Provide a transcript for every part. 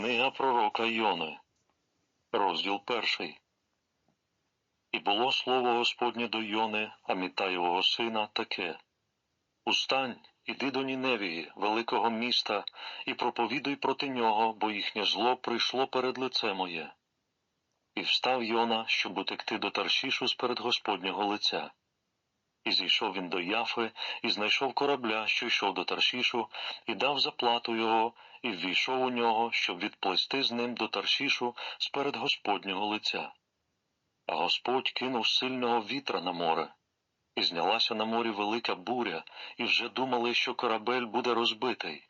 Книга пророка Йони, розділ перший. І було слово Господнє до Йони, Амітаєвого сина, таке Устань, іди до Ніневії, великого міста, і проповідуй проти нього, бо їхнє зло прийшло перед лице моє. І встав Йона, щоб утекти до Таршішу з перед Господнього лиця. І зійшов він до Яфи, і знайшов корабля, що йшов до Таршішу, і дав заплату його, і ввійшов у нього, щоб відплисти з ним до Таршішу сперед Господнього лиця. А Господь кинув сильного вітра на море, і знялася на морі велика буря, і вже думали, що корабель буде розбитий.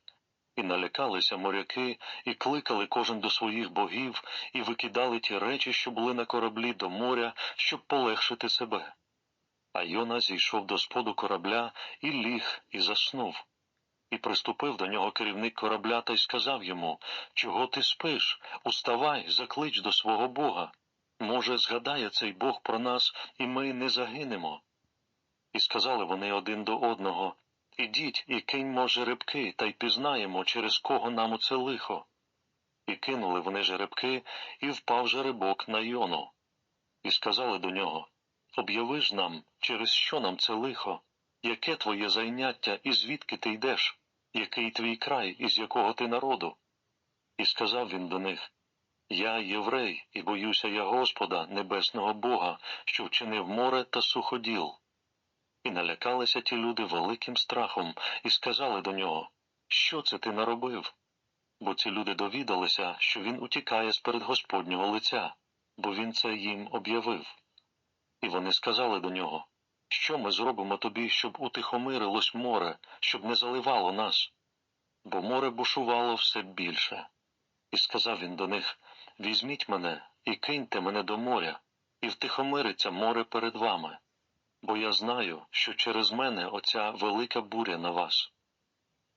І налякалися моряки, і кликали кожен до своїх богів, і викидали ті речі, що були на кораблі до моря, щоб полегшити себе. А Йона зійшов до споду корабля і ліг, і заснув. І приступив до нього керівник корабля та й сказав йому Чого ти спиш? Уставай, заклич до свого Бога. Може, згадає цей Бог про нас, і ми не загинемо. І сказали вони один до одного Ідіть і киньмо жеребки, та й пізнаємо, через кого нам оце лихо. І кинули вони жеребки, і впав жеребок на Йону. І сказали до нього Об'яви ж нам, через що нам це лихо, яке твоє зайняття і звідки ти йдеш, який твій край, із якого ти народу? І сказав він до них Я єврей, і боюся я Господа, небесного Бога, що вчинив море та суходіл. І налякалися ті люди великим страхом, і сказали до нього Що це ти наробив? Бо ці люди довідалися, що він утікає з перед Господнього лиця, бо він це їм об'явив. І вони сказали до нього Що ми зробимо тобі, щоб утихомирилось море, щоб не заливало нас? Бо море бушувало все більше. І сказав він до них Візьміть мене і киньте мене до моря, і втихомириться море перед вами, бо я знаю, що через мене оця велика буря на вас.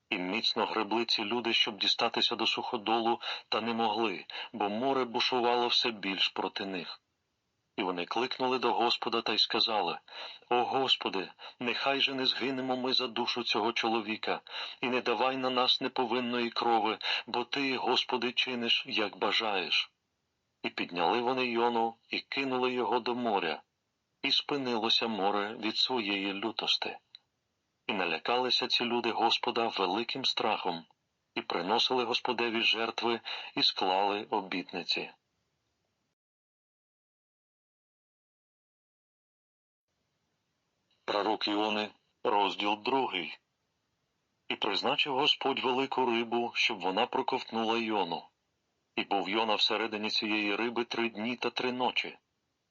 І міцно гребли ці люди, щоб дістатися до суходолу, та не могли, бо море бушувало все більш проти них. І вони кликнули до Господа та й сказали О Господи, нехай же не згинемо ми за душу цього чоловіка, і не давай на нас неповинної крови, бо ти, Господи, чиниш, як бажаєш. І підняли вони Йону і кинули його до моря, і спинилося море від своєї лютости. І налякалися ці люди Господа великим страхом, і приносили Господеві жертви, і склали обітниці. Пророк Іони, розділ другий. І призначив Господь велику рибу, щоб вона проковтнула Йону. І був Йона всередині цієї риби три дні та три ночі.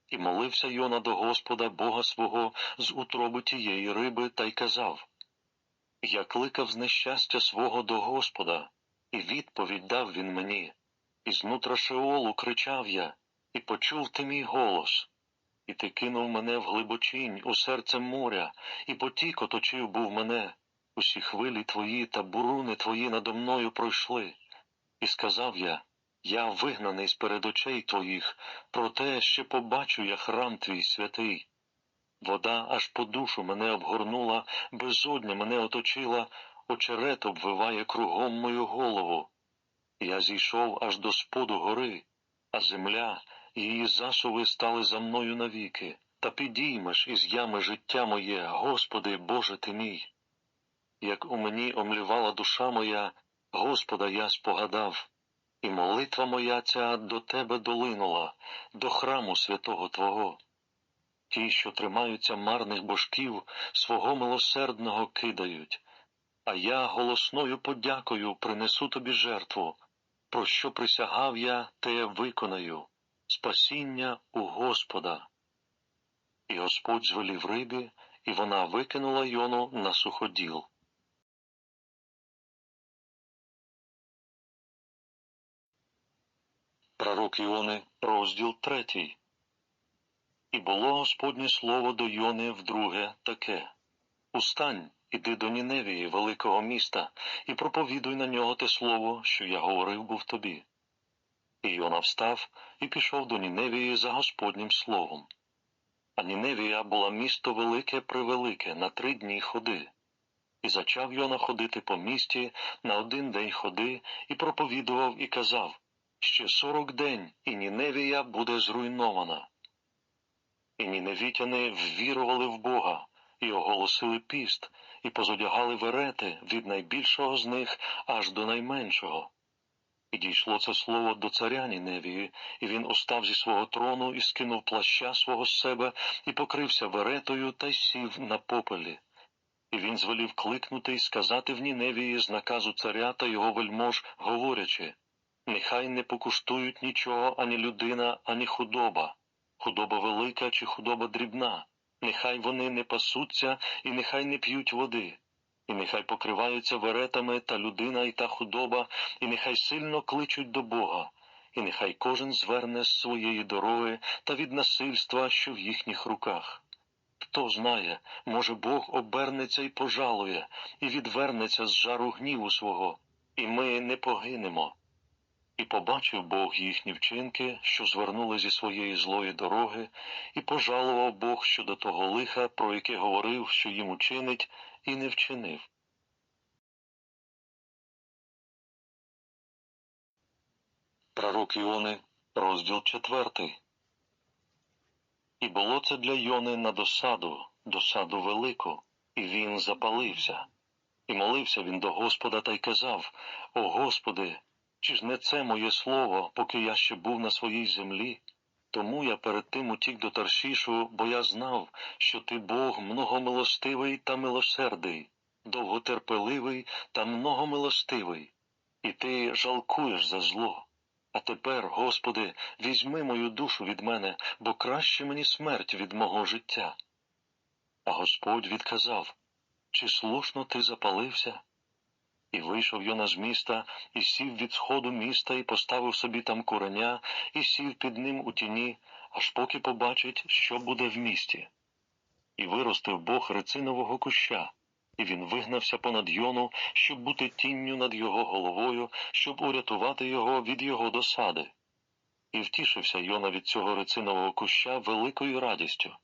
І молився Йона до Господа Бога свого з утроби тієї риби та й казав Я кликав з нещастя свого до Господа, і відповідь дав він мені, і знутра Шеолу кричав я, і почув ти мій голос. І ти кинув мене в глибочинь у серце моря, і потік оточив був мене. Усі хвилі твої та буруни твої надо мною пройшли. І сказав я Я вигнаний з перед очей твоїх, проте ще побачу я храм твій святий. Вода аж по душу мене обгорнула, безодня мене оточила, очерет обвиває кругом мою голову. Я зійшов аж до споду гори, а земля її засуви стали за мною навіки, та підіймеш із ями життя моє, Господи, Боже ти мій. Як у мені омлівала душа моя, Господа я спогадав, і молитва моя ця до Тебе долинула, до храму святого Твого. Ті, що тримаються марних божків, свого милосердного кидають, а я голосною подякою принесу тобі жертву, про що присягав я, те виконаю спасіння у Господа. І Господь звелів рибі, і вона викинула йону на суходіл. Пророк Іони, розділ третій. І було Господнє слово до Йони вдруге таке Устань, іди до Ніневії, великого міста, і проповідуй на нього те слово, що я говорив був тобі. І Йона встав і пішов до Ніневії за Господнім словом. А Ніневія була місто велике превелике на три дні ходи. І зачав Йона ходити по місті на один день ходи і проповідував і казав ще сорок день, і Ніневія буде зруйнована. І ніневітяни ввірували в Бога, і оголосили піст, і позодягали верети від найбільшого з них аж до найменшого. І дійшло це слово до царя Ніневії, і він устав зі свого трону і скинув плаща свого з себе, і покрився веретою та й сів на попелі. І він звелів кликнути і сказати в Ніневії з наказу царя та його вельмож, говорячи Нехай не покуштують нічого ані людина, ані худоба, худоба велика чи худоба дрібна, нехай вони не пасуться і нехай не п'ють води, і нехай покриваються веретами та людина і та худоба, і нехай сильно кличуть до Бога, і нехай кожен зверне з своєї дороги та від насильства, що в їхніх руках. Хто знає, може Бог обернеться і пожалує, і відвернеться з жару гніву свого, і ми не погинемо. І побачив Бог їхні вчинки, що звернули зі своєї злої дороги, і пожалував Бог щодо того лиха, про яке говорив, що їм учинить, і не вчинив. Пророк Іони, розділ четвертий. І було це для Йони на досаду, досаду велику, і він запалився. І молився він до Господа та й казав О Господи, чи ж не це моє слово, поки я ще був на своїй землі? Тому я перед тим утік до Таршішу, бо я знав, що ти Бог многомилостивий та милосердий, довготерпеливий та многомилостивий, і ти жалкуєш за зло. А тепер, Господи, візьми мою душу від мене, бо краще мені смерть від мого життя. А Господь відказав Чи слушно ти запалився? І вийшов Йона з міста, і сів від сходу міста, і поставив собі там куреня, і сів під ним у тіні, аж поки побачить, що буде в місті. І виростив Бог рецинового куща, і він вигнався понад Йону, щоб бути тінню над його головою, щоб урятувати його від його досади. І втішився Йона від цього рецинового куща великою радістю.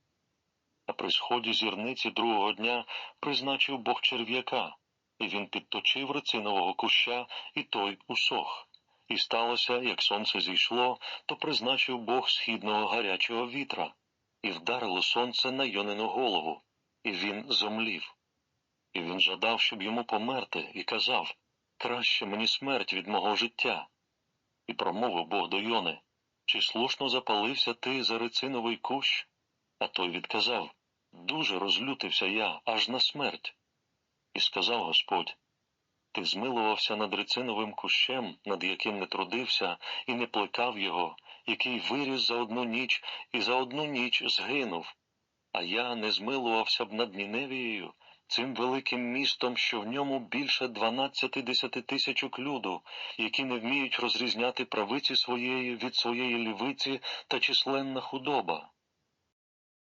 А при сході зірниці другого дня призначив Бог черв'яка, він підточив рецинового куща, і той усох. І сталося, як сонце зійшло, то призначив Бог східного гарячого вітра, і вдарило сонце на Йонину голову, і він зомлів. І він жадав, щоб йому померти, і казав Краще мені смерть від мого життя. І промовив Бог до Йони Чи слушно запалився ти за рециновий кущ? А той відказав Дуже розлютився я аж на смерть. І сказав Господь Ти змилувався над рециновим кущем, над яким не трудився, і не плекав його, який виріс за одну ніч і за одну ніч згинув. А я не змилувався б над Ніневією, цим великим містом, що в ньому більше дванадцяти десятитисячок люду, які не вміють розрізняти правиці своєї від своєї лівиці та численна худоба.